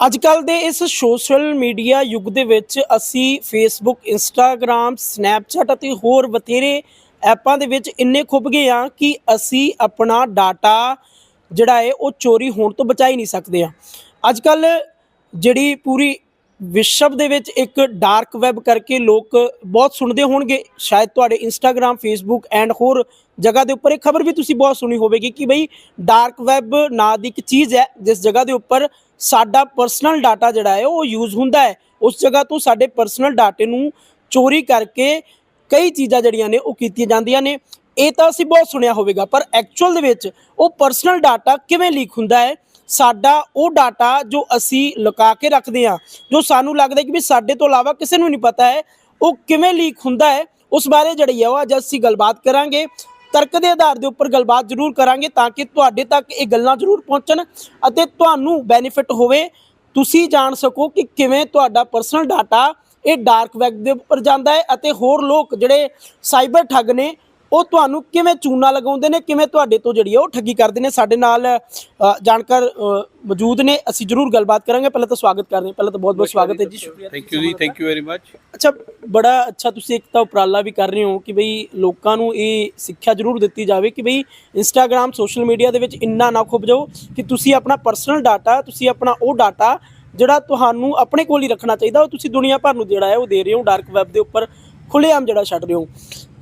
ਅੱਜ ਕੱਲ ਦੇ ਇਸ ਸੋਸ਼ਲ ਮੀਡੀਆ ਯੁੱਗ ਦੇ ਵਿੱਚ ਅਸੀਂ ਫੇਸਬੁੱਕ ਇੰਸਟਾਗ੍ਰam ਸਨੈਪਚੈਟ ਅਤੇ ਹੋਰ ਬਥੇਰੇ ਐਪਾਂ ਦੇ ਵਿੱਚ ਇੰਨੇ ਖੁੱਭ ਗਏ ਆ ਕਿ ਅਸੀਂ ਆਪਣਾ ਡਾਟਾ ਜਿਹੜਾ ਹੈ ਉਹ ਚੋਰੀ ਹੋਣ ਤੋਂ ਬਚਾ ਹੀ ਨਹੀਂ ਸਕਦੇ ਆ ਅੱਜ ਕੱਲ ਜਿਹੜੀ ਪੂਰੀ ਵਿਸ਼ਵ ਦੇ ਵਿੱਚ ਇੱਕ ਡਾਰਕ ਵੈਬ ਕਰਕੇ ਲੋਕ ਬਹੁਤ ਸੁਣਦੇ ਹੋਣਗੇ, ਸ਼ਾਇਦ ਤੁਹਾਡੇ ਇੰਸਟਾਗ੍ਰam ਫੇਸਬੁੱਕ ਐਂਡ ਹੋਰ ਜਗ੍ਹਾ ਦੇ ਉੱਪਰ, ਇਹ ਖਬਰ ਵੀ ਤੁਸੀਂ ਬਹੁਤ ਸੁਣੀ ਹੋਵੇਗੀ ਕਿ ਬਈ ਡਾਰਕ ਵੈਬ ਨਾਂ ਦੀ ਇੱਕ ਚੀਜ਼ ਹੈ, ਜਿਸ ਜਗ੍ਹਾ ਦੇ ਉੱਪਰ ਸਾਡਾ ਪਰਸਨਲ ਡਾਟਾ ਜਿਹੜਾ ਹੈ, ਉਹ ਯੂਜ਼ ਹੁੰਦਾ ਹੈ। ਉਸ ਜਗ੍ਹਾ ਤੋਂ ਸਾਡੇ ਪਰਸਨਲ ਡਾਟੇ ਨੂੰ ਚੋਰੀ ਕਰਕੇ ਕਈ ਚੀਜ਼ਾਂ ਜਿਹੜੀਆਂ ਨੇ, ਉਹ ਕੀਤੀਆਂ ਜਾਂਦੀਆਂ ਨੇ। ਇਹ ਤਾਂ ਅਸੀਂ ਬਹੁਤ ਸੁਣਿਆ ਹੋਵੇਗਾ, ਪਰ ਐਕਚੁਅਲ ਦੇ ਵਿੱਚ ਉਹ ਪਰਸਨਲ ਡਾਟਾ ਕਿਵੇਂ ਲੀਕ ਹੁੰਦਾ ਹੈ? ਸਾਡਾ ਉਹ ਡਾਟਾ ਜੋ ਅਸੀਂ ਲੁਕਾ ਕੇ ਰੱਖਦੇ ਹਾਂ, ਜੋ ਸਾਨੂੰ ਲੱਗਦਾ ਕਿ ਵੀ ਸਾਡੇ ਤੋਂ ਇਲਾਵਾ ਕਿਸੇ ਨੂੰ ਨਹੀਂ ਪਤਾ ਹੈ, ਉਹ ਕਿਵੇਂ ਲੀਕ ਹੁੰਦਾ ਹੈ? ਉਸ ਬਾਰੇ ਜਿਹੜੀ ਹੈ, ਉਹ ਅੱਜ ਅਸੀਂ ਗੱਲਬਾਤ ਕਰਾਂਗੇ। ਤਰਕ ਦੇ ਆਧਾਰ ਦੇ ਉੱਪਰ ਗੱਲਬਾਤ ਜ਼ਰੂਰ ਕਰਾਂਗੇ ਤਾਂ ਕਿ ਤੁਹਾਡੇ ਤੱਕ ਇਹ ਗੱਲਾਂ ਜ਼ਰੂਰ ਪਹੁੰਚਣ ਅਤੇ ਤੁਹਾਨੂੰ ਬੈਨੀਫਿਟ ਹੋਵੇ। ਤੁਸੀਂ ਜਾਣ ਸਕੋ ਕਿ ਕਿਵੇਂ ਤੁਹਾਡਾ ਪਰਸਨਲ ਡਾਟਾ ਇਹ ਡਾਰਕ ਵੈਬ ਦੇ ਉੱਪਰ ਜਾਂਦਾ ਹੈ ਅਤੇ ਹੋਰ ਲੋਕ ਜਿਹੜੇ ਸਾਈਬਰ ਠੱਗ ਨੇ ਉਹ ਤੁਹਾਨੂੰ ਕਿਵੇਂ ਚੂਨਾ ਲਗਾਉਂਦੇ ਨੇ ਕਿਵੇਂ ਤੁਹਾਡੇ ਤੋਂ ਜਿਹੜੀ ਉਹ ਠੱਗੀ ਕਰਦੇ ਨੇ? ਸਾਡੇ ਨਾਲ ਜਾਣਕਾਰ ਮੌਜੂਦ ਨੇ। ਅਸੀਂ ਜ਼ਰੂਰ ਗੱਲਬਾਤ ਕਰਾਂਗੇ। ਪਹਿਲਾਂ ਤਾਂ ਸਵਾਗਤ ਕਰਦੇ ਹਾਂ। ਪਹਿਲਾਂ ਤਾਂ ਬਹੁਤ ਬਹੁਤ ਸਵਾਗਤ ਹੈ ਜੀ। ਸ਼ੁਕਰੀਆ ਥੈਂਕ ਯੂ ਜੀ ਥੈਂਕ ਯੂ ਵੈਰੀ ਮੱਚ ਅੱਛਾ ਬੜਾ ਅੱਛਾ ਤੁਸੀਂ ਇੱਕ ਤਾਂ ਉਪਰਾਲਾ ਵੀ ਕਰ ਰਹੇ ਹੋ ਕਿ ਬਈ ਲੋਕਾਂ ਨੂੰ ਇਹ ਸਿੱਖਿਆ ਜ਼ਰੂਰ ਦਿੱਤੀ ਜਾਵੇ ਕਿ ਬਈ ਇੰਸਟਾਗ੍ਰam ਸੋਸ਼ਲ ਮੀਡੀਆ ਦੇ ਵਿੱਚ ਇੰਨਾ ਨਾ ਖੁੱਭ ਜਾਓ ਕਿ ਤੁਸੀਂ ਆਪਣਾ ਪਰਸਨਲ ਡਾਟਾ ਤੁਸੀਂ ਆਪਣਾ ਉਹ ਡਾਟਾ ਜਿਹੜਾ ਤੁਹਾਨੂੰ ਆਪਣੇ ਕੋਲ ਹੀ ਰੱਖਣਾ ਚਾਹੀਦਾ ਉਹ ਤੁਸੀਂ ਦੁਨੀਆ ਭਰ ਨੂੰ ਜਿਹੜਾ ਹੈ ਉਹ ਦੇ ਰਹੇ ਹੋ। ਡਾਰਕ ਵੈਬ ਦੇ ਉੱਪਰ ਖੁੱਲ੍ਹੇਆਮ ਜਿਹੜਾ ਛੱਡ ਰਹੇ ਹੋ।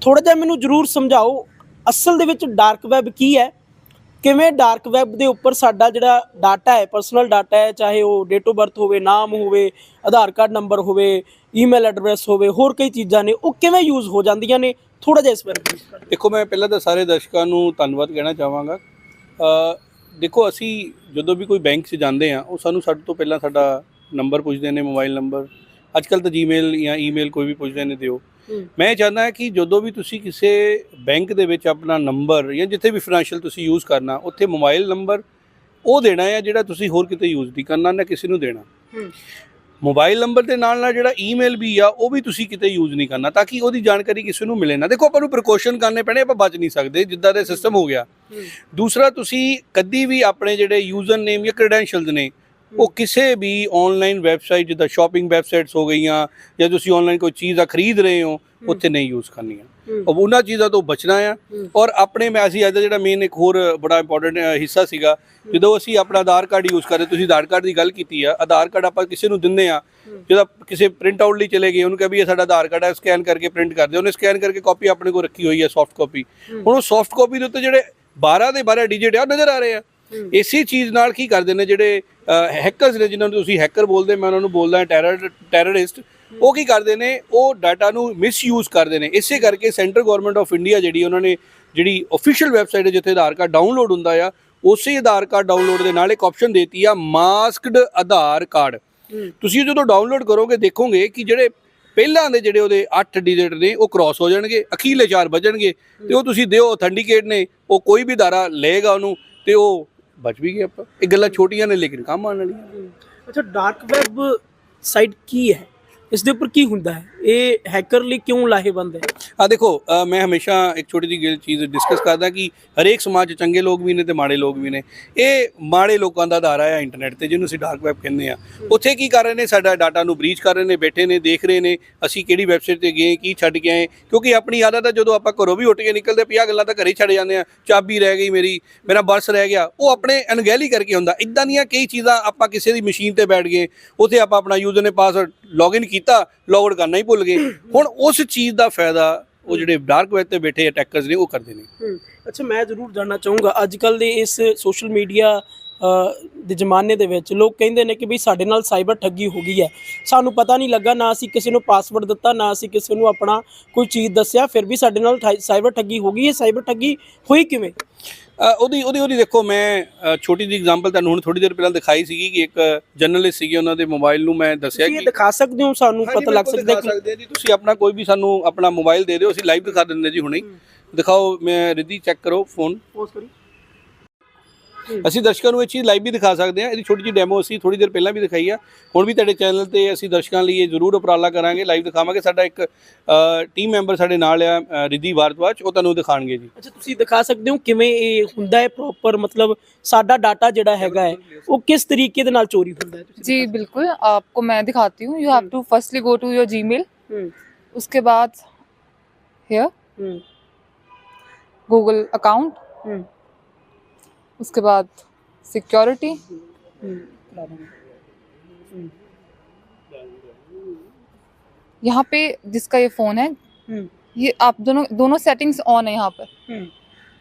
ਥੋੜਾ ਜਿਹਾ ਮੈਨੂੰ ਜ਼ਰੂਰ ਸਮਝਾਓ, ਅਸਲ ਦੇ ਵਿੱਚ ਡਾਰਕ ਵੈਬ ਕੀ ਹੈ? ਕਿਵੇਂ ਡਾਰਕ ਵੈਬ ਦੇ ਉੱਪਰ ਸਾਡਾ ਜਿਹੜਾ ਡਾਟਾ ਹੈ ਪਰਸਨਲ ਡਾਟਾ ਹੈ, ਚਾਹੇ ਉਹ ਡੇਟ ਆਫ ਬਰਥ ਹੋਵੇ, ਨਾਮ ਹੋਵੇ, ਆਧਾਰ ਕਾਰਡ ਨੰਬਰ ਹੋਵੇ ਈਮੇਲ ਐਡਰੈਸ ਹੋਵੇ, ਹੋਰ ਕਈ ਚੀਜ਼ਾਂ ਨੇ, ਉਹ ਕਿਵੇਂ ਯੂਜ਼ ਹੋ ਜਾਂਦੀਆਂ ਨੇ? ਥੋੜਾ ਜਿਹਾ ਇਸ ਬਾਰੇ please ਕਰ ਦੇਖੋ, ਮੈਂ ਪਹਿਲਾਂ ਤਾਂ ਸਾਰੇ ਦਰਸ਼ਕਾਂ ਨੂੰ ਧੰਨਵਾਦ ਕਹਿਣਾ ਚਾਹਾਂਗਾ। ਦੇਖੋ, ਅਸੀਂ ਜਦੋਂ ਵੀ ਕੋਈ ਬੈਂਕ 'ਚ ਜਾਂਦੇ ਆ ਉਹ ਸਾਨੂੰ ਸਾਡੇ ਤੋਂ ਪਹਿਲਾਂ ਸਾਡਾ ਨੰਬਰ ਪੁੱਛਦੇ ਨੇ ਮੋਬਾਈਲ ਨੰਬਰ ਅੱਜ ਕੱਲ ਤਾਂ ਜੀਮੇਲ ਜਾਂ ਈਮੇਲ ਕੋਈ ਵੀ ਪੁੱਛਦੇ ਨੇ, ਦਿਓ। ਮੈਂ ਚਾਹੁੰਦਾ ਕਿ ਜਦੋਂ ਵੀ ਤੁਸੀਂ ਕਿਸੇ ਬੈਂਕ ਦੇ ਵਿੱਚ ਆਪਣਾ ਨੰਬਰ ਜਾਂ ਜਿੱਥੇ ਵੀ ਫਾਈਨੈਂਸ਼ੀਅਲ ਤੁਸੀਂ ਯੂਜ਼ ਕਰਨਾ ਉੱਥੇ ਮੋਬਾਈਲ ਨੰਬਰ ਉਹ ਦੇਣਾ ਹੈ ਜਿਹੜਾ ਤੁਸੀਂ ਹੋਰ ਕਿਤੇ ਯੂਜ਼ ਨਹੀਂ ਕਰਨਾ ਨਾ ਕਿਸੇ ਨੂੰ ਦੇਣਾ। ਮੋਬਾਈਲ ਨੰਬਰ ਦੇ ਨਾਲ ਨਾਲ ਜਿਹੜਾ ਈਮੇਲ ਵੀ ਆ ਉਹ ਵੀ ਤੁਸੀਂ ਕਿਤੇ ਯੂਜ਼ ਨਹੀਂ ਕਰਨਾ ਤਾਂ ਕਿ ਉਹਦੀ ਜਾਣਕਾਰੀ ਕਿਸੇ ਨੂੰ ਮਿਲੇ ਨਾ ਦੇਖੋ ਆਪਾਂ ਨੂੰ ਪ੍ਰੀਕਾਸ਼ਨ ਕਰਨੇ ਪੈਣੇ ਆਪਾਂ ਬਚ ਨਹੀਂ ਸਕਦੇ ਜਿੱਦਾਂ ਦਾ ਸਿਸਟਮ ਹੋ ਗਿਆ। ਦੂਸਰਾ ਤੁਸੀਂ ਕਦੀ ਵੀ ਆਪਣੇ ਜਿਹੜੇ ਯੂਜ਼ਰ ਨੇਮ ਜਾਂ ਕ੍ਰੈਡੈਂਸ਼ੀਅਲਸ ਨੇ ਉਹ ਕਿਸੇ ਵੀ ਆਨਲਾਈਨ ਵੈਬਸਾਈਟ ਜਿੱਦਾਂ ਸ਼ਾਪਿੰਗ ਵੈਬਸਾਈਟਸ ਹੋ ਗਈਆਂ ਜਾਂ ਤੁਸੀਂ ਆਨਲਾਈਨ ਕੋਈ ਚੀਜ਼ ਆ ਖਰੀਦ ਰਹੇ ਹੋ ਉੱਥੇ ਨਹੀਂ ਯੂਜ਼ ਕਰਨੀਆਂ। ਹੂੰ। ਉਹ ਉਹਨਾਂ ਚੀਜ਼ਾਂ ਤੋਂ ਬਚਣਾ ਆ। ਔਰ ਆਪਣੇ ਮੈਂ ਅਸੀਂ ਅੱਜ ਦਾ ਜਿਹੜਾ ਮੇਨ ਇੱਕ ਹੋਰ ਬੜਾ ਇੰਪੋਰਟੈਂਟ ਹਿੱਸਾ ਸੀਗਾ ਜਦੋਂ ਅਸੀਂ ਆਪਣਾ ਆਧਾਰ ਕਾਰਡ ਯੂਜ਼ ਕਰਦੇ ਤੁਸੀਂ ਆਧਾਰ ਕਾਰਡ ਦੀ ਗੱਲ ਕੀਤੀ ਆ ਆਧਾਰ ਕਾਰਡ ਆਪਾਂ ਕਿਸੇ ਨੂੰ ਦਿੰਦੇ ਆ ਜਿਹਦਾ ਕਿਸੇ ਪ੍ਰਿੰਟ ਆਊਟ ਲਈ ਚਲੇ ਗਏ ਉਹਨੂੰ ਕਹੇ ਵੀ ਇਹ ਸਾਡਾ ਆਧਾਰ ਕਾਰਡ ਹੈ ਸਕੈਨ ਕਰਕੇ ਪ੍ਰਿੰਟ ਕਰ ਦਿਓ ਉਹਨੇ ਸਕੈਨ ਕਰਕੇ ਕਾਪੀ ਆਪਣੇ ਕੋਲ ਰੱਖੀ ਹੋਈ ਹੈ ਸੌਫਟ ਕਾਪੀ ਹੁਣ ਉਹ ਸੌਫਟ ਕਾਪੀ ਦੇ ਉੱਤੇ ਜਿਹੜੇ 12 ਦੇ 12 ਡਿਜਿਟ ਆ ਨਜ਼ਰ ਆ ਰਹੇ ਆ। ਇਸੇ ਚੀਜ਼ ਨਾਲ ਕੀ ਕਰਦੇ ਨੇ ਜਿਹੜੇ ਹੈਕਰਸ ਨੇ ਜਿਨ੍ਹਾਂ ਨੂੰ ਤੁਸੀਂ ਹੈਕਰ ਬੋਲਦੇ ਮੈਂ ਉਹਨਾਂ ਨੂੰ ਬੋਲਦਾ ਟੈਰਰ ਟੈਰਰਿਸਟ ਉਹ ਕੀ ਕਰਦੇ ਨੇ ਉਹ ਡਾਟਾ ਨੂੰ ਮਿਸਯੂਜ਼ ਕਰਦੇ ਨੇ। ਇਸੇ ਕਰਕੇ ਸੈਂਟਰ ਗਵਰਨਮੈਂਟ ਆਫ ਇੰਡੀਆ ਜਿਹੜੀ ਉਹਨਾਂ ਨੇ ਜਿਹੜੀ ਅਫੀਸ਼ੀਅਲ ਵੈਬਸਾਈਟ ਹੈ ਜਿੱਥੇ ਆਧਾਰ ਕਾਰਡ ਡਾਊਨਲੋਡ ਹੁੰਦਾ ਆ ਉਸੇ ਆਧਾਰ ਕਾਰਡ ਡਾਊਨਲੋਡ ਦੇ ਨਾਲ ਇੱਕ ਆਪਸ਼ਨ ਦੇਤੀ ਆ ਮਾਸਕਡ ਆਧਾਰ ਕਾਰਡ। ਤੁਸੀਂ ਜਦੋਂ ਡਾਊਨਲੋਡ ਕਰੋਗੇ ਦੇਖੋਗੇ ਕਿ ਜਿਹੜੇ ਪਹਿਲਾਂ ਦੇ ਜਿਹੜੇ ਉਹਦੇ 8 ਡਿਜਿਟ ਨੇ ਉਹ ਕ੍ਰਾਸ ਹੋ ਜਾਣਗੇ ਅਖੀਰਲੇ ਚਾਰ ਵੱਜਣਗੇ ਤੇ ਉਹ ਤੁਸੀਂ ਦਿਓ ਅਥੈਂਟੀਕੇਟ ਨੇ ਉਹ ਕੋਈ ਵੀ ਧਾਰਾ ਲਏਗਾ ਉਹਨੂੰ ਤੇ ਉਹ ਬਚ ਵੀ ਗਏ ਆਪਾਂ। ਇਹ ਗੱਲਾਂ ਛੋਟੀਆਂ ਨੇ ਲੇਕਿਨ ਕੰਮ ਆਉਣ ਵਾਲੀਆਂ। ਅੱਛਾ ਡਾਰਕ ਵੈਬ ਸਾਈਟ ਕੀ ਹੈ? ਇਸ ਦੇ ਉੱਪਰ ਕੀ ਹੁੰਦਾ ਹੈ? ਇਹ ਹੈਕਰ ਲਈ ਕਿਉਂ ਲਾਹੇਵੰਦ ਹੈ? ਆ ਦੇਖੋ ਅ, ਮੈਂ ਹਮੇਸ਼ਾ ਇੱਕ ਛੋਟੀ ਜਿਹੀ ਗੱਲ ਚੀਜ਼ ਡਿਸਕਸ ਕਰਦਾ ਕਿ ਹਰੇਕ ਸਮਾਜ 'ਚ ਚੰਗੇ ਲੋਕ ਵੀ ਨੇ ਤੇ ਮਾੜੇ ਲੋਕ ਵੀ ਨੇ। ਇਹ ਮਾੜੇ ਲੋਕਾਂ ਦਾ ਧਾਰਾ ਹੈ ਇੰਟਰਨੈਟ ਤੇ ਜਿਹਨੂੰ ਅਸੀਂ ਡਾਰਕ ਵੈਬ ਕਹਿੰਦੇ ਆ। ਉੱਥੇ ਕੀ ਕਰ ਰਹੇ ਨੇ? ਸਾਡਾ ਡਾਟਾ ਨੂੰ ਬ੍ਰੀਚ ਕਰ ਰਹੇ ਨੇ ਬੈਠੇ ਨੇ ਦੇਖ ਰਹੇ ਨੇ। ਅਸੀਂ ਕਿਹੜੀ ਵੈਬਸਾਈਟ ਤੇ ਗਏ ਕੀ ਛੱਡ ਕੇ ਆਏ? ਕਿਉਂਕਿ ਆਪਣੀ ਆਦਤ ਹੈ ਜਦੋਂ ਆਪਾਂ ਘਰੋਂ ਵੀ ਉੱਠ ਕੇ ਨਿਕਲਦੇ ਪਿਆ ਗੱਲਾਂ ਤਾਂ ਘਰੇ ਹੀ ਛੱਡ ਜਾਂਦੇ ਆ। ਚਾਬੀ ਰਹਿ ਗਈ ਮੇਰੀ ਮੇਰਾ ਪਰਸ ਰਹਿ ਗਿਆ। ਉਹ ਆਪਣੇ ਅਣਗਹਿਲੀ ਕਰਕੇ ਹੁੰਦਾ। ਇਦਾਂ ਦੀਆਂ ਕਈ ਚੀਜ਼ਾਂ ਆਪਾਂ ਕਿਸੇ ਦੀ ਮਸ਼ੀਨ ਤੇ ਬੈਠ ਗਏ। ਉੱਥੇ ਆਪਾਂ ਆਪਣਾ ਯੂਜ਼ਰ ਨੇ ਪਾਸਵਰਡ ਲੌਗਇਨ ਕੀਤਾ ਲੌਗਆਊਟ ਕਰਨਾ ਹੀ ਭੁੱਲ ਗਏ। ਹੁਣ ਉਸ ਚੀਜ਼ ਦਾ ਫਾਇਦਾ ਉਹ ਜਿਹੜੇ ਡਾਰਕ ਵੈਬ ਤੇ ਬੈਠੇ ਅਟੈਕਰਸ ਨੇ ਉਹ ਕਰਦੇ ਨੇ। ਅੱਛਾ, ਮੈਂ ਜ਼ਰੂਰ ਜਾਣਨਾ ਚਾਹੂੰਗਾ। ਅੱਜ ਕੱਲ ਦੇ ਇਸ ਸੋਸ਼ਲ ਮੀਡੀਆ ਦੇ ਜ਼ਮਾਨੇ ਦੇ ਵਿੱਚ ਲੋਕ ਕਹਿੰਦੇ ਨੇ ਕਿ ਵੀ ਸਾਡੇ ਨਾਲ ਸਾਈਬਰ ਠੱਗੀ ਹੋ ਗਈ ਹੈ। ਸਾਨੂੰ ਪਤਾ ਨਹੀਂ ਲੱਗਾ ਨਾ ਅਸੀਂ ਕਿਸੇ ਨੂੰ ਪਾਸਵਰਡ ਦਿੱਤਾ ਨਾ ਅਸੀਂ ਕਿਸੇ ਨੂੰ ਆਪਣਾ ਕੋਈ ਚੀਜ਼ ਦੱਸਿਆ ਫਿਰ ਵੀ ਸਾਡੇ ਨਾਲ ਸਾਈਬਰ ਠੱਗੀ ਹੋ ਗਈ ਹੈ। ਸਾਈਬਰ ਠੱਗੀ ਹੋਈ ਕਿਵੇਂ? ਉਹਦੀ ਉਹਦੀ ਉਹਦੀ ਦੇਖੋ ਮੈਂ ਛੋਟੀ ਜਿਹੀ ਐਗਜ਼ਾਮਪਲ ਤੁਹਾਨੂੰ ਹੁਣ ਥੋੜੀ ਦੇਰ ਪਹਿਲਾਂ ਦਿਖਾਈ ਸੀਗੀ ਕਿ ਇੱਕ ਜਰਨਲਿਸਟ ਸੀਗੇ ਉਹਨਾਂ ਦੇ ਮੋਬਾਈਲ ਨੂੰ ਮੈਂ ਦੱਸਿਆ ਤੁਸੀਂ ਇਹ ਕਿ ਦਿਖਾ ਸਕਦੇ ਹੋ? ਸਾਨੂੰ ਪਤਾ ਲੱਗ ਸਕਦਾ ਕਿ ਤੁਸੀਂ ਆਪਣਾ ਕੋਈ ਵੀ ਸਾਨੂੰ ਆਪਣਾ ਮੋਬਾਈਲ ਦੇ ਦਿਓ ਅਸੀਂ ਲਾਈਵ ਦਿਖਾ ਦਿੰਦੇ ਜੀ ਹੁਣੇ। ਦਿਖਾਓ ਮੈਂ ਰਿੱਧੀ ਚੈੱਕ ਕਰੋ ਫੋਨ ਪੋਜ਼ ਕਰੀ। ਅਸੀਂ ਦਰਸ਼ਕਾਂ ਨੂੰ ਇਹ ਚੀਜ਼ ਲਾਈਵ ਵੀ ਦਿਖਾ ਸਕਦੇ ਹਾਂ ਇਹਦੀ ਛੋਟੀ ਜਿਹੀ ਡੈਮੋ ਅਸੀਂ ਥੋੜੀ ਦੇਰ ਪਹਿਲਾਂ ਵੀ ਦਿਖਾਈ ਆ ਹੁਣ ਵੀ ਤੁਹਾਡੇ ਚੈਨਲ ਤੇ ਅਸੀਂ ਦਰਸ਼ਕਾਂ ਲਈ ਇਹ ਜ਼ਰੂਰ ਉਪਰਾਲਾ ਕਰਾਂਗੇ ਲਾਈਵ ਦਿਖਾਵਾਂਗੇ ਸਾਡਾ ਇੱਕ ਟੀਮ ਮੈਂਬਰ ਸਾਡੇ ਨਾਲ ਆ ਅ, ਰਿਧੀ ਭਾਰਦਵਾਜ ਉਹ ਤੁਹਾਨੂੰ ਦਿਖਾਣਗੇ ਜੀ ਅੱਛਾ ਤੁਸੀਂ ਦਿਖਾ ਸਕਦੇ ਹੋ ਕਿਵੇਂ ਇਹ ਹੁੰਦਾ ਹੈ ਪ੍ਰੋਪਰ ਮਤਲਬ ਸਾਡਾ ਡਾਟਾ ਜਿਹੜਾ ਹੈਗਾ ਹੈ ਉਹ ਕਿਸ ਤਰੀਕੇ ਦੇ ਨਾਲ ਚੋਰੀ ਹੁੰਦਾ ਹੈ ਤੁਸੀਂ जी बिल्कुल आपको मैं दिखाती हूँ you have to firstly go to your Gmail ਹੂੰ उसके बाद हेयर ਹੂੰ गूगल अकाउंट ਹੂੰ उसके बाद सिक्योरिटी यहाँ पे जिसका ये फ़ोन है। ये आप दोनों दोनों सेटिंग्स ऑन है यहाँ पर।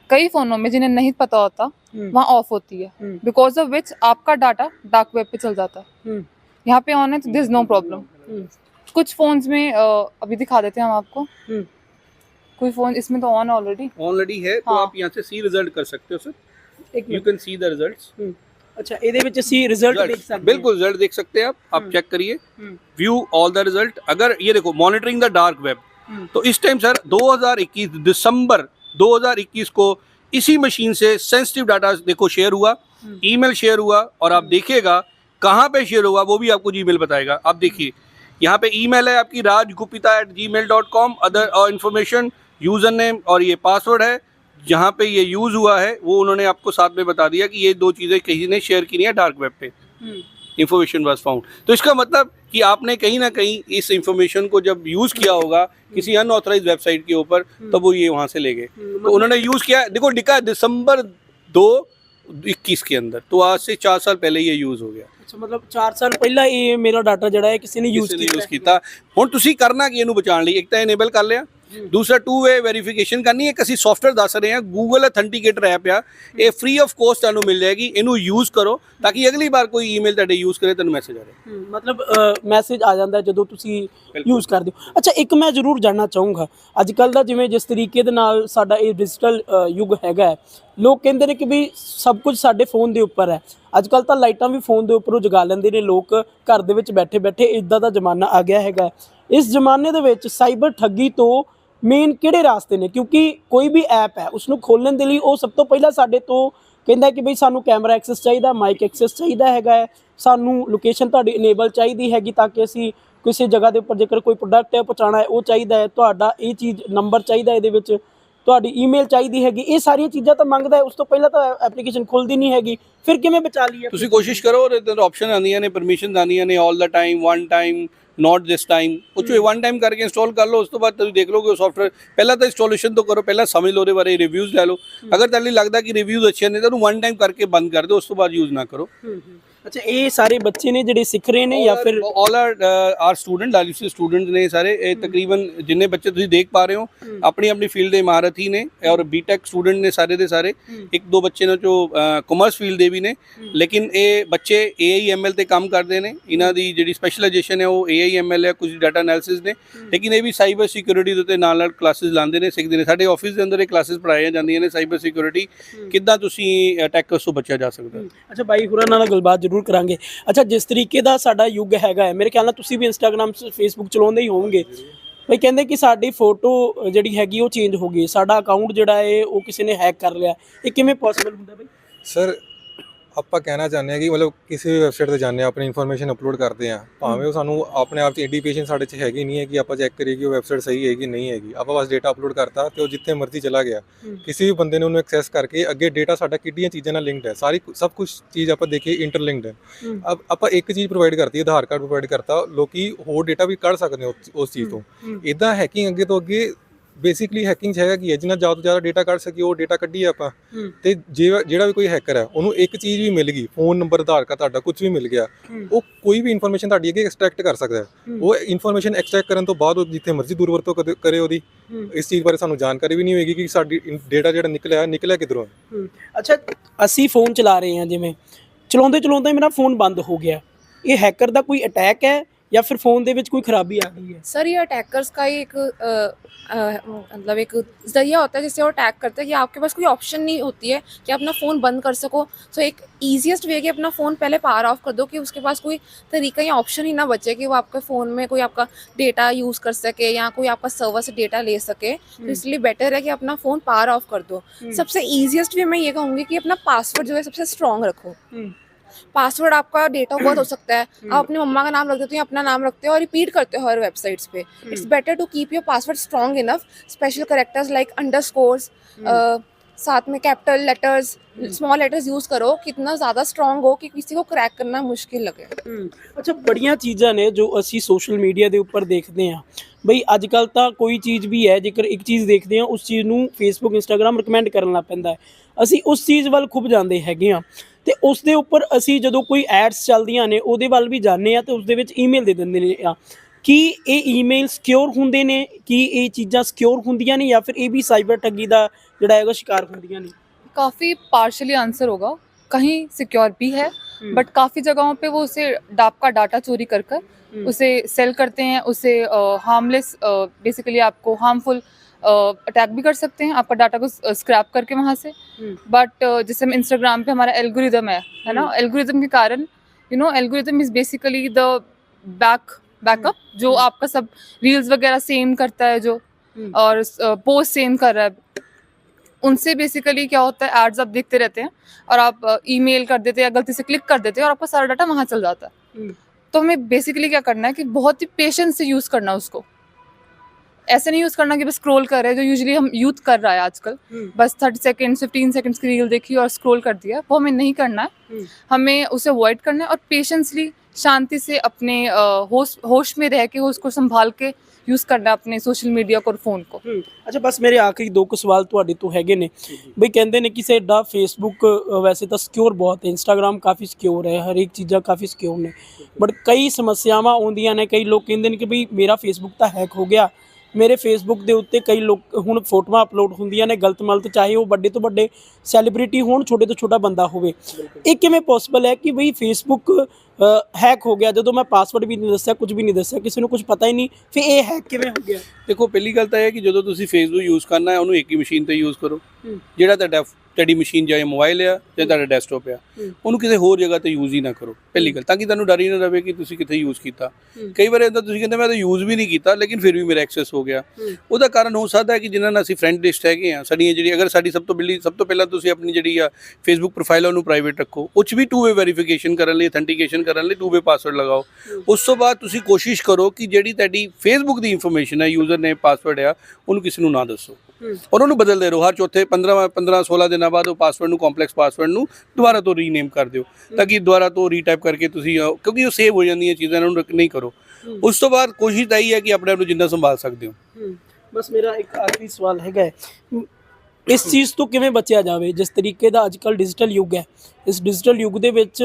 कई फ़ोनों में जिन्हें नहीं पता होता। वहाँ ऑफ़ होती है। बिकॉज़ ऑफ़ विच आपका डाटा डार्क वेब पे चल जाता है। यहाँ पे ऑन है तो दिस नो प्रॉब्लम। कुछ फोन्स में अभी दिखा देते हैं हम आपको। कोई फ़ोन इसमें तो ऑन ऑलरेडी ऑलरेडी है तो हाँ। आप यहाँ से सी रिज़ल्ट कर सकते हो sir ਇੱਕ you minute can see the results ਅੱਛਾ ਇਹਦੇ ਵਿੱਚ ਅਸੀਂ ਰਿਜ਼ਲਟ ਦੇਖ ਸਕਦੇ ਹਾਂ बिल्कुल रिजल्ट देख सकते हैं आप आप हम्म। चेक करिए hmm. View all the result अगर ये देखो monitoring the dark web hmm. तो इस टाइम सर 2021 दिसंबर 2021 को इसी मशीन से सेंसिटिव डाटा देखो शेयर हुआ हम्म। ईमेल शेयर हुआ और आप देखिएगा कहाँ पे शेयर हुआ वो भी आपको जीमेल बताएगा आप देखिए यहाँ पे ईमेल है आपकी Rajgupta at Gmail dot com other information user name और ये पासवर्ड है जहाँ पे ये यूज़ हुआ है वो उन्होंने आपको साथ में बता दिया कि ये दो चीज़ें किसी ने शेयर की नहीं है डार्क वेब पे हम्म। इन्फॉर्मेशन वाज फाउंड तो इसका मतलब कि आपने कहीं ना कहीं इस इंफॉर्मेशन को जब यूज़ किया होगा किसी अनऑथराइज वेबसाइट के ऊपर तब वो ये वहाँ से ले गए तो उन्होंने यूज़ किया देखो लिखा है दिसंबर दो इक्कीस के अंदर तो आज से चार साल पहले ये यूज़ हो गया ਅੱਛਾ ਮਤਲਬ 4 ਸਾਲ ਪਹਿਲਾਂ ਇਹ ਮੇਰਾ ਡਾਟਾ ਜਿਹੜਾ ਹੈ ਕਿਸੇ ਨੇ ਯੂਜ਼ ਕਿਸੇ ਨੇ ਕੀਤਾ यूज़ ਕੀਤਾ ਹੁਣ ਤੁਸੀਂ ਕਰਨਾ ਕੀ ਇਹਨੂੰ ਬਚਾਉਣ ਲਈ ਇੱਕ ਤਾਂ ਇਨੇਬਲ ਕਰ ਲਿਆ ਦੂਸਰਾ ਟੂ ਵੇ ਵੈਰੀਫਿਕੇਸ਼ਨ ਕਰਨੀ ਹੈ। ਇੱਕ ਅਸੀਂ ਸੌਫਟਵੇਅਰ ਦੱਸ ਰਹੇ ਹਾਂ। ਗੂਗਲ ਅਥੈਂਟੀਕੇਟਰ ਐਪ ਆ। ਇਹ ਫ੍ਰੀ ਆਫ ਕੋਸਟ ਤੁਹਾਨੂੰ ਮਿਲ ਜਾਏਗੀ। ਇਹਨੂੰ ਯੂਜ਼ ਕਰੋ ਤਾਂ ਕਿ ਅਗਲੀ ਵਾਰ ਕੋਈ ਈਮੇਲ ਤੁਹਾਡੇ ਯੂਜ਼ ਕਰੇ ਤੁਹਾਨੂੰ ਮੈਸੇਜ ਹਮ, ਮਤਲਬ ਮੈਸੇਜ ਆ ਜਾਂਦਾ ਜਦੋਂ ਤੁਸੀਂ। ਯੂਜ਼ ਕਰਦੇ ਹੋ। ਅੱਛਾ ਇੱਕ ਮੈਂ ਜ਼ਰੂਰ ਜਾਣਨਾ ਚਾਹੂੰਗਾ। ਅੱਜ ਕੱਲ ਦਾ ਜਿਵੇਂ ਜਿਸ ਤਰੀਕੇ ਦੇ ਨਾਲ ਸਾਡਾ ਇਹ ਡਿਜੀਟਲ ਯੁੱਗ ਹੈਗਾ ਲੋਕ ਕਹਿੰਦੇ ਨੇ ਕਿ ਵੀ ਸਭ ਕੁਝ ਸਾਡੇ ਫੋਨ ਦੇ ਉੱਪਰ ਹੈ। ਅੱਜ ਕੱਲ ਤਾਂ ਲਾਈਟਾਂ ਵੀ ਫੋਨ ਦੇ ਉੱਪਰੋਂ ਜਗਾ ਲੈਂਦੇ ਨੇ ਲੋਕ। ਘਰ ਦੇ ਵਿੱਚ ਬੈਠੇ ਬੈਠੇ ਇਦਾਂ ਦਾ ਜ਼ਮਾਨਾ ਆ ਗਿਆ ਹੈਗਾ ਇਸ ਜ਼ਮਾਨੇ ਦੇ ਵਿੱਚ ਸਾਈਬਰ ਠੱਗੀ ਤੋਂ ਮੇਨ ਕਿਹੜੇ ਰਾਸਤੇ ਨੇ? ਕਿਉਂਕਿ ਕੋਈ ਵੀ ਐਪ ਹੈ ਉਸ ਨੂੰ ਖੋਲਣ ਦੇ ਲਈ ਉਹ ਸਭ ਤੋਂ ਪਹਿਲਾਂ ਸਾਡੇ ਤੋਂ ਕਹਿੰਦਾ ਕਿ ਬਈ ਸਾਨੂੰ ਕੈਮਰਾ ਐਕਸੈਸ ਚਾਹੀਦਾ ਮਾਈਕ ਐਕਸੈਸ ਚਾਹੀਦਾ ਹੈਗਾ ਹੈ। ਸਾਨੂੰ ਲੋਕੇਸ਼ਨ ਤੁਹਾਡੀ ਇਨੇਬਲ ਚਾਹੀਦੀ ਹੈਗੀ ਤਾਂ ਕਿ ਅਸੀਂ ਕਿਸੇ ਜਗ੍ਹਾ ਦੇ ਉੱਪਰ ਜੇਕਰ ਕੋਈ ਪ੍ਰੋਡਕਟ ਹੈ ਪਹੁੰਚਾਉਣਾ ਹੈ, ਉਹ ਚਾਹੀਦਾ ਹੈ। ਤੁਹਾਡਾ ਇਹ ਚੀਜ਼ ਨੰਬਰ ਚਾਹੀਦਾ ਇਹਦੇ ਵਿੱਚ। ਤੁਹਾਡੀ ਈਮੇਲ ਚਾਹੀਦੀ ਹੈਗੀ ਇਹ ਸਾਰੀਆਂ ਚੀਜ਼ਾਂ ਤਾਂ ਮੰਗਦਾ ਹੈ ਉਸ ਤੋਂ ਪਹਿਲਾਂ ਤਾਂ ਐਪਲੀਕੇਸ਼ਨ ਖੁੱਲਦੀ ਨਹੀਂ ਹੈਗੀ ਫਿਰ ਕਿਵੇਂ ਬਚਾ ਲਈਏ? ਤੁਸੀਂ ਕੋਸ਼ਿਸ਼ ਕਰੋ ਉਹਦੇ ਅੰਦਰ ਆਪਸ਼ਨ ਆਉਂਦੀਆਂ ਨੇ ਪਰਮਿਸ਼ਨ ਆਉਂਦੀਆਂ ਨੇ 올 ਦਾ time one time not this time ਉਹ ਚੋਂ ਵਨ ਟਾਈਮ ਕਰਕੇ ਇੰਸਟਾਲ ਕਰ ਲਓ ਉਸ ਤੋਂ ਬਾਅਦ ਤੁਸੀਂ ਦੇਖ ਲਓਗੇ ਉਹ ਸੌਫਟਵੇਅਰ ਪਹਿਲਾਂ ਤਾਂ ਇੰਸਟਾਲੇਸ਼ਨ ਤੋਂ ਕਰੋ ਪਹਿਲਾਂ ਸਮਝ ਲਓ ਉਹਦੇ ਬਾਰੇ ਰਿਵਿਊਜ਼ ਲੈ ਲਓ। ਅਗਰ ਤੁਹਾਨੂੰ ਲੱਗਦਾ ਕਿ ਰਿਵਿਊਜ਼ ਅੱਛੇ ਨੇ ਤਾਂ ਉਹਨੂੰ ਵਨ ਟਾਈਮ ਕਰਕੇ ਬੰਦ ਕਰ ਦਿਓ ਉਸ ਤੋਂ ਬਾਅਦ ਯੂਜ਼ ਨਾ ਕਰੋ। ਅੱਛਾ ਇਹ ਸਾਰੇ ਬੱਚੇ ਨੇ ਜਿਹੜੇ ਸਿੱਖ ਰਹੇ ਨੇ ਜਾਂ ਫਿਰ all are are student license students ਨੇ ਸਾਰੇ। ਇਹ ਤਕਰੀਬਨ ਜਿੰਨੇ ਬੱਚੇ ਤੁਸੀਂ ਦੇਖ ਪਾ ਰਹੇ ਹੋ ਆਪਣੀ ਆਪਣੀ ਫੀਲਡ ਦੇ ਇਮਾਰਤ ਹੀ ਨੇ ਔਰ ਬੀਟੈਕ ਸਟੂਡੈਂਟ ਨੇ ਸਾਰੇ ਦੇ ਸਾਰੇ। ਇੱਕ ਦੋ ਬੱਚੇ ਨੇ ਜੋ ਕਾਮਰਸ ਫੀਲਡ ਦੇ ਵੀ ਨੇ। ਲੇਕਿਨ ਇਹ ਬੱਚੇ AIML ਤੇ ਕੰਮ ਕਰਦੇ ਨੇ। ਇਹਨਾਂ ਦੀ ਜਿਹੜੀ ਸਪੈਸ਼ਲਾਈਜੇਸ਼ਨ ਹੈ ਉਹ AIML ਹੈ ਕੁਝ ਡਾਟਾ ਐਨਾਲਿਸਿਸ ਨੇ। ਲੇਕਿਨ ਇਹ ਵੀ ਸਾਈਬਰ ਸਿਕਿਉਰਿਟੀ ਦੇ ਉੱਤੇ ਨਾਲ ਨਾਲ ਕਲਾਸਿਸ ਲਾਉਂਦੇ ਨੇ ਸਿੱਖਦੇ ਨੇ। ਸਾਡੇ ਆਫਿਸ ਦੇ ਅੰਦਰ ਇਹ ਕਲਾਸਿਸ ਪੜਾਈਆਂ ਜਾਂਦੀਆਂ ਨੇ ਸਾਈਬਰ ਸਿਕਿਉਰਿਟੀ ਕਿੱਦਾਂ ਤੁਸੀਂ ਅਟੈਕ ਤੋਂ ਬਚਿਆ ਜਾ ਸਕਦਾ? ਅੱਛਾ ਬਾਈ ਹੋਰਾਂ ਨਾਲ ਗੱਲਬਾਤ ਜ਼ਰੂਰ ਕਰਾਂਗੇ। ਅੱਛਾ, ਜਿਸ ਤਰੀਕੇ ਦਾ ਸਾਡਾ ਯੁੱਗ ਹੈਗਾ ਹੈ, ਮੇਰੇ ਖਿਆਲ ਨਾਲ ਤੁਸੀਂ ਵੀ ਇੰਸਟਾਗ੍ਰam ਫੇਸਬੁੱਕ ਚਲਾਉਂਦੇ ਹੀ ਹੋਵੋਗੇ। ਬਈ ਕਹਿੰਦੇ ਕਿ ਸਾਡੀ ਫੋਟੋ ਜਿਹੜੀ ਹੈਗੀ ਉਹ ਚੇਂਜ ਹੋ ਗਈ ਸਾਡਾ ਅਕਾਊਂਟ ਜਿਹੜਾ ਹੈ, ਉਹ ਕਿਸੇ ਨੇ ਹੈਕ ਕਰ ਲਿਆ ਇਹ ਕਿਵੇਂ ਪੋਸੀਬਲ ਹੁੰਦਾ ਬਈ? ਸਰ ਆਪਾਂ ਕਹਿਣਾ ਚਾਹੁੰਦੇ ਹਾਂ ਕਿ ਮਤਲਬ ਕਿਸੇ ਵੀ ਵੈਬਸਾਈਟ ਤੇ ਜਾਂਦੇ ਹਾਂ ਆਪਣੀ ਇਨਫੋਰਮੇਸ਼ਨ ਅਪਲੋਡ ਕਰਦੇ ਹਾਂ ਭਾਵੇਂ ਉਹ ਸਾਨੂੰ ਆਪਣੇ ਆਪ 'ਚ ਇੰਡੀਪੇਸ਼ਨ ਸਾਡੇ 'ਚ ਹੈਗੀ ਨਹੀਂ ਹੈ ਕਿ ਆਪਾਂ ਚੈੱਕ ਕਰੀਏ ਕਿ ਉਹ ਵੈਬਸਾਈਟ ਸਹੀ ਹੈ ਕਿ ਨਹੀਂ ਹੈਗੀ ਆਪਾਂ ਬਸ ਡੇਟਾ ਅਪਲੋਡ ਕਰਤਾ ਤੇ ਉਹ ਜਿੱਥੇ ਮਰਜ਼ੀ ਚਲਾ ਗਿਆ ਹੂੰ। ਕਿਸੇ ਵੀ ਬੰਦੇ ਨੇ ਉਹਨੂੰ ਐਕਸੈਸ ਕਰਕੇ ਅੱਗੇ ਡੇਟਾ ਸਾਡਾ ਕਿੱਡੀਆਂ ਚੀਜ਼ਾਂ ਨਾਲ ਲਿੰਕਡ ਹੈ ਸਾਰੀ ਸਭ ਕੁਝ ਚੀਜ਼ ਆਪਾਂ ਦੇਖੀਏ ਇੰਟਰਲਿੰਕਡ ਹੈ ਹੂੰ। ਅਬ ਆਪਾਂ ਇੱਕ ਚੀਜ਼ ਪ੍ਰੋਵਾਈਡ ਕਰਤੀ ਹੈ ਆਧਾਰ ਕਾਰਡ ਪ੍ਰੋਵਾਈਡ ਕਰਤਾ ਲੋਕੀ ਹੋਰ ਡੇਟਾ ਵੀ ਕੱਢ ਸਕਦੇ ਨੇ ਉਸ- ਚੀਜ਼ ਤੋਂ ਹੂੰ। ਇਦਾਂ ਹੈਕਿੰਗ ਅੱਗੇ ਤੋਂ ਅੱਗੇ ਬੇਸਿਕਲੀ ਹੈਕਿੰਗ 'ਚ ਹੈਗਾ ਕੀ ਹੈ ਜਿੰਨਾ ਜ਼ਿਆਦਾ ਤੋਂ ਜ਼ਿਆਦਾ ਡੇਟਾ ਕੱਢ ਸਕੀਏ ਉਹ ਡੇਟਾ ਕੱਢੀਏ ਆਪਾਂ। ਤੇ ਜੇ- ਜਿਹੜਾ ਵੀ ਕੋਈ ਹੈਕਰ ਹੈ ਉਹਨੂੰ ਇੱਕ ਚੀਜ਼ ਵੀ ਮਿਲ ਗਈ ਫੋਨ ਨੰਬਰ ਆਧਾਰ ਕਾਰਡ ਤੁਹਾਡਾ ਕੁਝ ਵੀ ਮਿਲ ਗਿਆ। ਉਹ ਕੋਈ ਵੀ ਇਨਫੋਰਮੇਸ਼ਨ ਤੁਹਾਡੀ ਅੱਗੇ ਐਕਸਟ੍ਰੈਕਟ ਕਰ ਸਕਦਾ ਹੈ ਹੂੰ। ਉਹ ਇਨਫੋਰਮੇਸ਼ਨ ਐਕਸਟ੍ਰੈਕਟ ਕਰਨ ਤੋਂ ਬਾਅਦ ਉਹ ਜਿੱਥੇ ਮਰਜ਼ੀ ਦੂਰ ਵਰਤੋਂ ਕਦੇ- ਕਰੇ ਉਹਦੀ। ਇਸ ਚੀਜ਼ ਬਾਰੇ ਸਾਨੂੰ ਜਾਣਕਾਰੀ ਵੀ ਨਹੀਂ ਹੋਏਗੀ ਕਿ ਸਾਡੀ ਡੇਟਾ ਜਿਹੜਾ ਨਿਕਲਿਆ ਹੈ, ਨਿਕਲਿਆ ਕਿੱਧਰੋਂ ਹੂੰ। ਅੱਛਾ ਅਸੀਂ ਫੋਨ ਚਲਾ ਰਹੇ ਹਾਂ ਜਿਵੇਂ ਚਲਾਉਂਦੇ ਚਲਾਉਂਦੇ ਮੇਰਾ ਫੋਨ ਬੰਦ ਹੋ ਗਿਆ ਇਹ ਹੈਕਰ ਦਾ ਕੋਈ ਅਟੈਕ ਹੈ ਜਾਂ ਫਿਰ ਫੋਨ ਦੇ ਵਿੱਚ ਕੋਈ ਖਰਾਬੀ ਆ ਗਈ ਹੈ सर ये अटैकर्स का ही एक अ, अ, मतलब एक जरिया होता है जिससे वो अटैक करते हैं कि आपके पास कोई ऑप्शन नहीं होती है कि अपना फ़ोन बंद कर सको तो एक ईजीएस्ट वे कि अपना फ़ोन पहले पावर ऑफ कर दो कि उसके पास कोई तरीका या ऑप्शन ही ना बचे कि वो आपके फ़ोन में कोई आपका डेटा यूज़ कर सके या कोई आपका सर्वर से डेटा ले सके तो इसलिए बेटर है कि अपना फ़ोन पावर ऑफ कर दो सबसे ईजीएस्ट वे मैं ये कहूँगी कि अपना पासवर्ड जो है सबसे स्ट्रॉन्ग रखो पासवर्ड आपका डेट ऑफ बर्थ हो सकता है आप अपने मम्मा का नाम रख देते हो अपना नाम रखते हो और रिपीट करते हो हर वेबसाइट्स पे it's better to keep your password strong enough special characters like under साथ में capital letters small letters use करो कितना ज्यादा स्ट्रांग ਹੋ ਕਿ ਕਿਸੇ ਕੋ ਕ੍ਰੈਕ ਕਰਨਾ ਮੁਸ਼ਕਿਲ ਲਗੇ ਅੱਛਾ ਬੜੀਆਂ ਚੀਜ਼ਾਂ ਨੇ ਜੋ ਅਸੀਂ ਸੋਸ਼ਲ ਮੀਡੀਆ ਦੇ ਉੱਪਰ ਦੇਖਦੇ ਆਂ ਬਈ ਅੱਜ ਕੱਲ ਤਾਂ ਕੋਈ ਚੀਜ਼ ਵੀ ਹੈ ਜੇਕਰ ਇੱਕ ਚੀਜ਼ ਦੇਖਦੇ ਆਂ ਉਸ ਚੀਜ਼ ਨੂੰ ਫੇਸਬੁੱਕ ਇੰਸਟਾਗ੍ਰam ਰეკਮੈਂਡ ਕਰਨ ਲੱਗ ਪੈਂਦਾ ਹੈ ਅਸੀਂ ਉਸ ਚੀਜ਼ ਵੱਲ ਖੁੱਬ ਜਾਂਦੇ ਹੈਗੇ ਆਂ ਤੇ ਉਸ ਦੇ ਉੱਪਰ ਅਸੀਂ ਜਦੋਂ ਕੋਈ ਐਡਸ ਚੱਲਦੀਆਂ ਨੇ ਉਹਦੇ ਵੱਲ ਵੀ ਜਾਂਦੇ ਆ ਤੇ ਉਸ ਦੇ ਵਿੱਚ ਈਮੇਲ ਦੇ ਦਿੰਦੇ ਨੇ ਆ ਕੀ ਇਹ ਈਮੇਲ ਸਿਕਿਉਰ ਹੁੰਦੇ ਨੇ ਕੀ ਇਹ ਚੀਜ਼ਾਂ ਸਿਕਿਉਰ ਹੁੰਦੀਆਂ ਨੇ ਜਾਂ ਫਿਰ ਇਹ ਵੀ ਸਾਈਬਰ ਠੱਗੀ ਦਾ ਜਿਹੜਾ ਹੈਗਾ ਸ਼ਿਕਾਰ ਹੁੰਦੀਆਂ ਨੇ काफ़ी पार्शली आंसर होगा कहीं सिक्योर भी है बट काफ़ी जगहों पे वो उसे आपका डाटा चोरी कर कर उसे सेल करते हैं उसे हार्मलेस बेसिकली आपको हार्मफुल attack भी कर सकते हैं आपका डाटा को स्क्रैप करके वहाँ से। बट जैसे हम इंस्टाग्राम पे हमारा एल्गोरिदम है है ना? एल्गोरिदम के कारण you know algorithm is basically the back backup जो आपका सब रील्स वगैरह सेम करता है जो और पोस्ट सेम कर रहा है। उनसे बेसिकली क्या होता है एड्स आप देखते रहते हैं और आप ईमेल कर देते हैं या गलती से क्लिक कर देते हैं और आपका सारा डाटा वहाँ चल जाता है। तो हमें बेसिकली क्या करना है कि बहुत ही पेशेंस से यूज़ करना है उसको। ऐसे नहीं यूज़ करना कि बस स्क्रॉल कर रहे हैं जो यूजुअली हम यूथ कर रहा है आजकल बस थर्टी सेकेंड फिफ्टीन सेकेंड्स की रील देखी और स्क्रॉल कर दिया वो हमें नहीं करना है हम्म। हमें उसे अवॉइड करना है और पेशेंसली शांति से अपने अ, होश होश में रह के उसको संभाल के यूज़ करना है अपने सोशल मीडिया को और फ़ोन को ਹਮ, ਅੱਛਾ ਬਸ ਮੇਰੇ ਆਖਰੀ ਦੋ ਕੁ ਸਵਾਲ ਤੁਹਾਡੇ ਤੋਂ ਹੈਗੇ ਨੇ ਬਈ ਕਹਿੰਦੇ ਨੇ ਕਿ ਸਾਡਾ ਫੇਸਬੁੱਕ ਅ, ਵੈਸੇ ਤਾਂ ਸਿਕਿਉਰ ਬਹੁਤ ਹੈ ਇੰਸਟਾਗ੍ਰam ਕਾਫੀ ਸਿਕਿਉਰ ਹੈ ਹਰ ਇੱਕ ਚੀਜ਼ਾਂ ਕਾਫੀ ਸਿਕਿਉਰ ਨੇ ਬਟ ਕਈ ਸਮੱਸਿਆਵਾਂ ਆਉਂਦੀਆਂ ਨੇ ਕਈ ਲੋਕ ਕਹਿੰਦੇ ਨੇ ਕਿ ਬਈ ਮੇਰਾ ਫੇਸਬੁੱਕ ਤਾਂ ਹੈਕ ਹੋ ਗਿਆ ਮੇਰੇ ਫੇਸਬੁੱਕ ਦੇ ਉੱਤੇ ਕਈ ਲੋਕ ਹੁਣ ਫੋਟੋਆਂ ਅਪਲੋਡ ਹੁੰਦੀਆਂ ਨੇ ਗਲਤ ਮਲਤ ਚਾਹੇ ਉਹ ਵੱਡੇ ਤੋਂ ਵੱਡੇ ਸੈਲੀਬ੍ਰਿਟੀ ਹੋਣ ਛੋਟੇ ਤੋਂ ਛੋਟਾ ਬੰਦਾ ਹੋਵੇ। ਇਹ ਕਿਵੇਂ ਪੋਸੀਬਲ ਹੈ ਕਿ ਬਈ ਫੇਸਬੁੱਕ ਹੈਕ ਹੋ ਗਿਆ? ਜਦੋਂ ਮੈਂ ਪਾਸਵਰਡ ਵੀ ਨਹੀਂ ਦੱਸਿਆ ਕੁਝ ਵੀ ਨਹੀਂ ਦੱਸਿਆ ਕਿਸੇ ਨੂੰ ਕੁਝ ਪਤਾ ਹੀ ਨਹੀਂ ਫਿਰ ਇਹ ਹੈਕ ਕਿਵੇਂ ਹੋ ਗਿਆ? ਦੇਖੋ ਪਹਿਲੀ ਗੱਲ ਤਾਂ ਇਹ ਹੈ ਕਿ ਜਦੋਂ ਤੁਸੀਂ ਫੇਸਬੁੱਕ ਯੂਜ਼ ਕਰਨਾ ਹੈ ਉਹਨੂੰ ਇੱਕ ਹੀ ਮਸ਼ੀਨ ਤੇ ਯੂਜ਼ ਕਰੋ। ਜਿਹੜਾ ਤੁਹਾਡਾ ਤੁਹਾਡੀ ਮਸ਼ੀਨ ਜਾਂ ਮੋਬਾਈਲ ਆ ਜਾਂ ਤੁਹਾਡਾ ਡੈਸਕਟਾਪ ਆ। ਉਹਨੂੰ ਕਿਸੇ ਹੋਰ ਜਗ੍ਹਾ ਤੇ ਯੂਜ਼ ਹੀ ਨਾ ਕਰੋ। ਪਹਿਲੀ ਗੱਲ ਤਾਂ ਕਿ ਤੁਹਾਨੂੰ ਡਰ ਹੀ ਨਾ ਰਵੇ ਕਿ ਤੁਸੀਂ ਕਿੱਥੇ ਯੂਜ਼ ਕੀਤਾ। ਕਈ ਵਾਰ ਇਦਾਂ ਤੁਸੀਂ ਕਹਿੰਦੇ ਮੈਂ ਤਾਂ ਯੂਜ਼ ਵੀ ਨਹੀਂ ਕੀਤਾ ਲੇਕਿਨ ਫਿਰ ਵੀ ਮੇਰਾ ਐਕਸੈਸ ਹੋ ਗਿਆ। ਉਹਦਾ ਕਾਰਨ ਹੋ ਸਕਦਾ ਹੈ ਕਿ ਜਿਨ੍ਹਾਂ ਨਾਲ ਅਸੀਂ ਫਰੈਂਡ ਲਿਸਟ ਹੈਗੇ ਆ ਸਾਡੀਆਂ ਜਿਹੜੀ ਅਗਰ ਸਾਡੀ ਸਭ ਤੋਂ ਪਹਿਲੀ ਸਭ ਤੋਂ ਪਹਿਲਾਂ ਤੁਸੀਂ ਆਪਣੀ ਜਿਹੜੀ ਆ ਫੇਸਬੁੱਕ ਪ੍ਰੋਫਾਈਲ ਉਹਨੂੰ ਪ੍ਰਾਈਵੇਟ ਰੱਖੋ। ਉਹ 'ਚ ਵੀ ਟੂ ਵੇ ਵੈਰੀਫਿਕੇਸ਼ਨ ਕਰਨ ਲਈ ਅਥੈਂਟੀਕੇਸ਼ਨ ਕਰਨ ਲਈ ਟੂ ਵੇ ਪਾਸਵਰਡ ਲਗਾਓ ਉਸ ਤੋਂ ਬਾਅਦ ਤੁਸੀਂ ਕੋਸ਼ਿਸ਼ ਕਰੋ ਕਿ ਜਿਹੜੀ ਤੁਹਾਡੀ ਫੇਸਬੁੱਕ ਦੀ ਇਨਫੋਰਮੇਸ਼ਨ ਹੈ ਯੂਜ਼ਰ ਨੇ ਪਾਸਵਰਡ ਆ ਉਹਨੂੰ ਕਿਸੇ ਨੂੰ ਨਾ ਦੱਸੋ। ਹੂੰ। ਉਹਨੂੰ ਬਦਲਦੇ ਰਹੋ। ਹਰ ਚੌਥੇ 15 15 16 ਦਿਨਾਂ ਬਾਅਦ ਉਹ ਪਾਸਵਰਡ ਨੂੰ ਕੰਪਲੈਕਸ ਪਾਸਵਰਡ ਨੂੰ ਦੁਬਾਰਾ ਤੋਂ ਰੀਨੇਮ ਕਰ ਦਿਓ। ਤਾਂ ਕਿ ਦੁਬਾਰਾ ਤੋਂ ਰੀਟਾਈਪ ਕਰਕੇ ਤੁਸੀਂ ਕਿਉਂਕਿ ਉਹ ਸੇਵ ਹੋ ਜਾਂਦੀਆਂ ਚੀਜ਼ਾਂ ਇਹਨਾਂ ਨੂੰ ਨਹੀਂ ਕਰੋ। ਹੂੰ। ਉਸ ਤੋਂ ਬਾਅਦ ਕੋਸ਼ਿਸ਼ ਤਾਂ ਇਹੀ ਹੈ ਕਿ ਆਪਣੇ ਆਪ ਨੂੰ ਜਿੰਨਾ ਸੰਭਾਲ ਸਕਦੇ ਹੋ। ਬਸ ਮੇਰਾ ਇੱਕ ਆਖਰੀ ਸਵਾਲ ਹੈਗਾ ਹੈ, ਇਸ ਚੀਜ਼ ਤੋਂ ਕਿਵੇਂ ਬਚਿਆ ਜਾਵੇ? ਜਿਸ ਤਰੀਕੇ ਦਾ ਅੱਜਕੱਲ ਡਿਜੀਟਲ ਯੁੱਗ ਹੈ। ਇਸ ਡਿਜੀਟਲ ਯੁੱਗ ਦੇ ਵਿੱਚ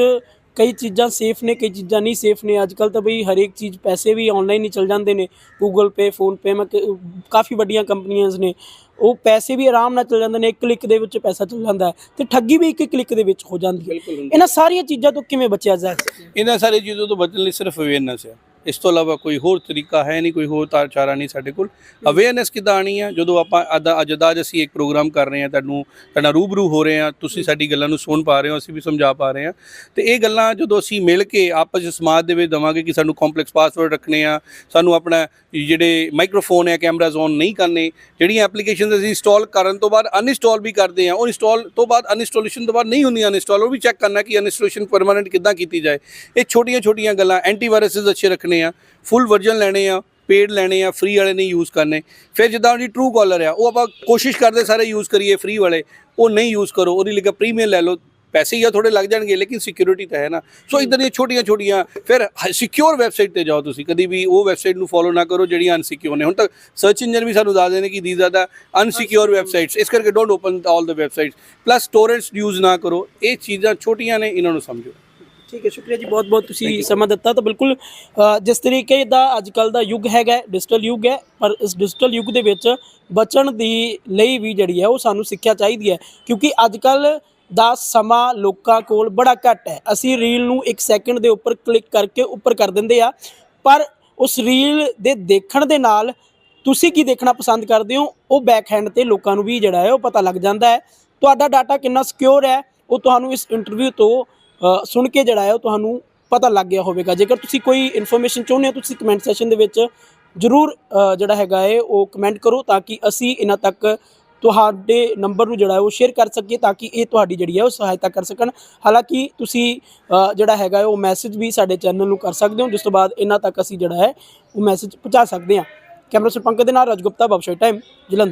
ਕਈ ਚੀਜ਼ਾਂ ਸੇਫ ਨੇ ਕਈ ਚੀਜ਼ਾਂ ਨਹੀਂ ਸੇਫ ਨੇ। ਅੱਜਕੱਲ ਤਾਂ ਬਈ ਹਰੇਕ ਚੀਜ਼ ਪੈਸੇ ਵੀ ਆਨਲਾਈਨ ਹੀ ਚੱਲ ਜਾਂਦੇ ਨੇ। ਗੂਗਲ ਪੇ ਫੋਨ ਪੇ ਮੈਂ ਕ- ਕਾਫੀ ਵੱਡੀਆਂ ਕੰਪਨੀਆਂ ਨੇ। ਉਹ ਪੈਸੇ ਵੀ ਆਰਾਮ ਨਾਲ ਚੱਲ ਜਾਂਦੇ ਨੇ ਇੱਕ ਕਲਿੱਕ ਦੇ ਵਿੱਚ ਪੈਸਾ ਚੱਲ ਜਾਂਦਾ ਹੈ ਤੇ ਠੱਗੀ ਵੀ ਇੱਕ ਕਲਿੱਕ ਦੇ ਵਿੱਚ ਹੋ ਜਾਂਦੀ ਹੈ। ਬਿਲਕੁਲ ਇਹਨਾਂ ਸਾਰੀਆਂ ਚੀਜ਼ਾਂ ਤੋਂ ਕਿਵੇਂ ਬਚਿਆ ਜਾ ਸਕਦਾ? ਇਹਨਾਂ ਸਾਰੇ ਚੀਜ਼ਾਂ ਤੋਂ ਬਚਣ ਲਈ ਸਿਰਫ ਅਵੇਅਰਨੈਸ ਹੈ। ਇਸ ਤੋਂ ਇਲਾਵਾ ਕੋਈ ਹੋਰ ਤਰੀਕਾ ਹੈ ਨਹੀਂ, ਕੋਈ ਹੋਰ ਤਾਰ ਚਾਰਾ ਨਹੀਂ ਸਾਡੇ ਕੋਲ। ਅਵੇਅਰਨੈਸ ਕਿੱਦਾਂ ਆਣੀ ਹੈ ਜਦੋਂ ਆਪਾਂ ਅੱਜ ਅੱਜ ਦਾ ਅੱਜ ਅਸੀਂ ਇੱਕ ਪ੍ਰੋਗਰਾਮ ਕਰ ਰਹੇ ਹਾਂ ਤੁਹਾਨੂੰ ਤੁਹਾਡਾ ਰੂਬਰੂ ਹੋ ਰਹੇ ਹਾਂ ਤੁਸੀਂ ਸਾਡੀ ਗੱਲਾਂ ਨੂੰ ਸੁਣ ਪਾ ਰਹੇ ਹੋ, ਅਸੀਂ ਵੀ ਸਮਝਾ ਪਾ ਰਹੇ ਹਾਂ ਤੇ ਇਹ ਗੱਲਾਂ ਜਦੋਂ ਅਸੀਂ ਮਿਲ ਕੇ ਆਪਸ ਵਿੱਚ ਸਮਾਜ ਦੇ ਵਿੱਚ ਦਵਾਂਗੇ ਕਿ ਸਾਨੂੰ ਕੰਪਲੈਕਸ ਪਾਸਵਰਡ ਰੱਖਣੇ ਆ, ਸਾਨੂੰ ਆਪਣਾ ਜਿਹੜੇ ਮਾਈਕ੍ਰੋਫੋਨ ਹੈ ਕੈਮਰਾਜ਼ ਔਨ ਨਹੀਂ ਕਰਨੇ, ਜਿਹੜੀਆਂ ਐਪਲੀਕੇਸ਼ਨਸ ਅਸੀਂ ਇੰਸਟਾਲ ਕਰਨ ਤੋਂ ਬਾਅਦ ਅਨਇੰਸਟਾਲ ਵੀ ਕਰਦੇ ਆ, ਉਹ ਇੰਸਟਾਲ ਤੋਂ ਬਾਅਦ ਅਨਇੰਸਟਾਲੇਸ਼ਨ ਤੋਂ ਬਾਅਦ ਨਹੀਂ ਹੁੰਦੀਆਂ ਅਨਇੰਸਟਾਲ ਉਹ ਵੀ ਚੈੱਕ ਕਰਨਾ ਕਿ ਅਨਇੰਸਟਾਲੇਸ਼ਨ ਪਰਮਾਨੈਂਟ ਕਿੱਦਾਂ ਕੀਤੀ ਜਾਏ। ਇਹ ਛੋਟੀਆਂ ਛੋਟੀਆਂ ਗੱਲਾਂ ਐਂਟੀਵਾਇਰਸਸ ਅੱਛੇ ਰੱਖਣੇ ਆ ਫੁੱਲ ਵਰਜ਼ਨ ਲੈਣੇ ਆ ਪੇਡ ਲੈਣੇ ਆ ਫ੍ਰੀ ਵਾਲੇ ਨਹੀਂ ਯੂਜ਼ ਕਰਨੇ। ਫਿਰ ਜਿੱਦਾਂ ਉਹਦੀ ਟਰੂ ਕਾਲਰ ਆ ਉਹ ਆਪਾਂ ਕੋਸ਼ਿਸ਼ ਕਰਦੇ ਸਾਰੇ ਯੂਜ਼ ਕਰੀਏ ਫ੍ਰੀ ਵਾਲੇ ਉਹ ਨਹੀਂ ਯੂਜ਼ ਕਰੋ ਉਹਦੀ ਲਈ ਪ੍ਰੀਮੀਅਮ ਲੈ ਲਓ। ਪੈਸੇ ਹੀ ਆ ਥੋੜੇ ਲੱਗ ਜਾਣਗੇ ਲੇਕਿਨ ਸਿਕਿਉਰਿਟੀ ਤਾਂ ਹੈ ਨਾ। ਸੋ ਇਦਾਂ ਦੀਆਂ ਛੋਟੀਆਂ ਛੋਟੀਆਂ ਫਿਰ ਸਿਕਿਉਰ ਵੈਬਸਾਈਟ ਤੇ ਜਾਓ ਤੁਸੀਂ ਕਦੀ ਵੀ ਉਹ ਵੈਬਸਾਈਟ ਨੂੰ ਫੋਲੋ ਨਾ ਕਰੋ ਜਿਹੜੀਆਂ ਅਨਸਿਕਿਉਰ ਨੇ। ਹੁਣ ਤੱਕ ਸਰਚ ਇੰਜਨ ਵੀ ਸਾਨੂੰ ਦੱਸਦੇ ਨੇ ਕਿ ਦਾ ਅਨਸਿਕਿਉਰ ਵੈਬਸਾਈਟਸ ਇਸ ਕਰਕੇ don't open all the websites plus torrents use ਨਾ ਕਰੋ ਇਹ ਚੀਜ਼ਾਂ ਛੋਟੀਆਂ ਨੇ ਇਹਨਾਂ ਨੂੰ ਸਮਝੋ। ਠੀਕ ਹੈ ਸ਼ੁਕਰੀਆ ਜੀ ਬਹੁਤ ਬਹੁਤ ਤੁਸੀਂ ਸਮਾਂ ਦਿੱਤਾ ਤਾਂ ਬਿਲਕੁਲ ਅ, ਜਿਸ ਤਰੀਕੇ ਦਾ ਅੱਜ ਕੱਲ ਦਾ ਯੁੱਗ ਹੈਗਾ ਡਿਜੀਟਲ ਯੁੱਗ ਹੈ ਪਰ ਇਸ ਡਿਜੀਟਲ ਯੁੱਗ ਦੇ ਵਿੱਚ ਬਚਣ ਦੀ ਲਈ ਵੀ ਜਿਹੜੀ ਹੈ ਉਹ ਸਾਨੂੰ ਸਿੱਖਿਆ ਚਾਹੀਦੀ ਹੈ ਕਿਉਂਕਿ ਅੱਜ ਕੱਲ ਦਾ ਸਮਾਂ ਲੋਕਾਂ ਕੋਲ ਬੜਾ ਘੱਟ ਹੈ। ਅਸੀਂ ਰੀਲ ਨੂੰ 1 ਸੈਕਿੰਡ ਦੇ ਉੱਪਰ ਕਲਿੱਕ ਕਰਕੇ ਉੱਪਰ ਕਰ ਦਿੰਦੇ ਆ ਪਰ ਉਸ ਰੀਲ ਦੇ ਦੇਖਣ ਦੇ ਨਾਲ ਤੁਸੀਂ ਕੀ ਦੇਖਣਾ ਪਸੰਦ ਕਰਦੇ ਹੋ? ਉਹ ਬੈਕ ਹੈਂਡ ਤੇ ਲੋਕਾਂ ਨੂੰ ਵੀ ਜਿਹੜਾ ਹੈ ਉਹ ਪਤਾ ਲੱਗ ਜਾਂਦਾ ਹੈ। ਤੁਹਾਡਾ ਡਾਟਾ ਕਿੰਨਾ ਸਿਕਿਉਰ ਹੈ ਉਹ ਤੁਹਾਨੂੰ ਇਸ ਇੰਟਰਵਿਊ ਤੋਂ ਸੁਣ ਕੇ ਜਿਹੜਾ ਹੈ ਉਹ ਤੁਹਾਨੂੰ ਪਤਾ ਲੱਗ ਗਿਆ ਹੋਵੇਗਾ। ਜੇਕਰ ਤੁਸੀਂ ਕੋਈ ਇਨਫੋਰਮੇਸ਼ਨ ਚਾਹੁੰਦੇ ਹੋ, ਤੁਸੀਂ ਕਮੈਂਟ ਸੈਸ਼ਨ ਦੇ ਵਿੱਚ ਜਰੂਰ ਜਿਹੜਾ ਹੈਗਾ ਹੈ, ਉਹ ਕਮੈਂਟ ਕਰੋ ਤਾਂ ਕਿ ਅਸੀਂ ਇਹਨਾਂ ਤੱਕ ਤੁਹਾਡੇ ਨੰਬਰ ਨੂੰ ਜਿਹੜਾ ਹੈ ਉਹ ਸ਼ੇਅਰ ਕਰ ਸਕੀਏ ਤਾਂ ਕਿ ਇਹ ਤੁਹਾਡੀ ਜਿਹੜੀ ਹੈ ਉਹ ਸਹਾਇਤਾ ਕਰ ਸਕਣ। ਹਾਲਾਂਕਿ ਤੁਸੀਂ ਜਿਹੜਾ ਹੈਗਾ ਉਹ ਮੈਸੇਜ ਵੀ ਸਾਡੇ ਚੈਨਲ ਨੂੰ ਕਰ ਸਕਦੇ ਹੋ। ਜਿਸ ਤੋਂ ਬਾਅਦ ਇਹਨਾਂ ਤੱਕ ਅਸੀਂ ਜਿਹੜਾ ਹੈ, ਉਹ ਮੈਸੇਜ ਪਹੁੰਚਾ ਸਕਦੇ ਹਾਂ। ਕੈਮਰਾ ਸਰ ਪੰਕਜ ਦੇ ਨਾਲ ਰਾਜਗੁਪਤਾ ਬਬਸ਼ਾਈ ਟਾਈਮ, ਜਲੰਧਰ।